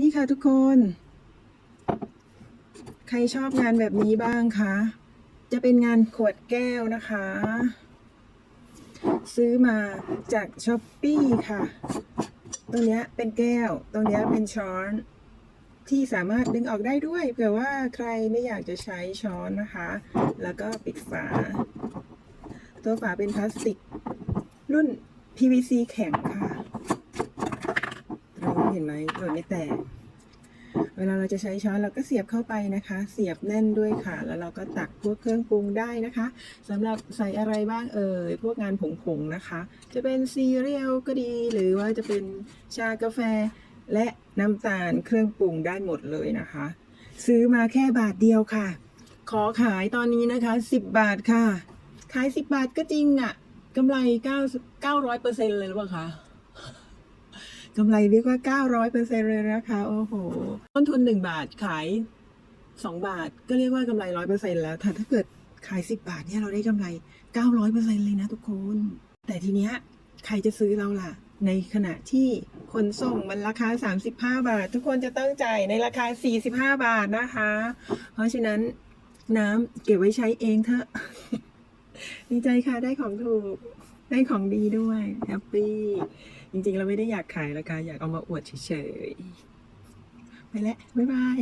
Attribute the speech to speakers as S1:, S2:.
S1: นี่ค่ะทุกคน ใครชอบงานแบบนี้บ้างคะ จะเป็นงานขวดแก้วนะคะ ซื้อมาจากช้อปปี้ค่ะ ตรงเนี้ยเป็นแก้ว ตรงเนี้ยเป็นช้อนที่สามารถดึงออกได้ด้วยเผื่อว่าใครไม่อยากจะใช้ช้อนนะคะ แล้วก็ปิดฝา ตัวฝาเป็นพลาสติก รุ่น PVC แข็งค่ะ ห็นไหมหล่นไม่แตก เวลาเราจะใช้ช้อนเราก็เสียบเข้าไปนะคะ เสียบแน่นด้วยค่ะ แล้วเราก็ตักพวกเครื่องปรุงได้นะคะสำหรับใส่อะไรบ้างเอ่ย พวกงานผงๆนะคะ จะเป็นซีเรียลก็ดี หรือว่าจะเป็นชากาแฟและน้ำตาลเครื่องปรุงได้หมดเลยนะคะ ซื้อมาแค่บาทเดียวค่ะ ขอขายตอนนี้นะคะ 10 บาทค่ะ ขาย 10 บาทก็จริงอะ่ะกำไร9 900เปอร์เซ็นเลยหรือเปล่าคะ กำไรเรียกว่า 900เปอร์เลยนะคะ โอ้โห ต้นทุน 1 บาทขาย 2 บาท ก็เรียกว่ากำไร 100เปอร์เซ็นแล้ว ถ้าถ้าเกิดขาย 10 บาทเนี่ยเราได้กำไร 900เปอร์เลยนะทุกคน แต่ทีเนี้ยใครจะซื้อเราล่ะ ในขณะที่ขนส่งมันราคา 35 บาท ทุกคนจะต้องจ่ายในราคา 45 บาทนะคะ เพราะฉะนั้นน้ำเก็บไว้ใช้เองเถอะดีใจค่ะได้ของถูก ได้ของดีด้วยแฮปปี้จริงๆ เราไม่ได้อยากขายราคาอยากเอามาอวดเฉยๆ ไปแล้ว บ๊ายบาย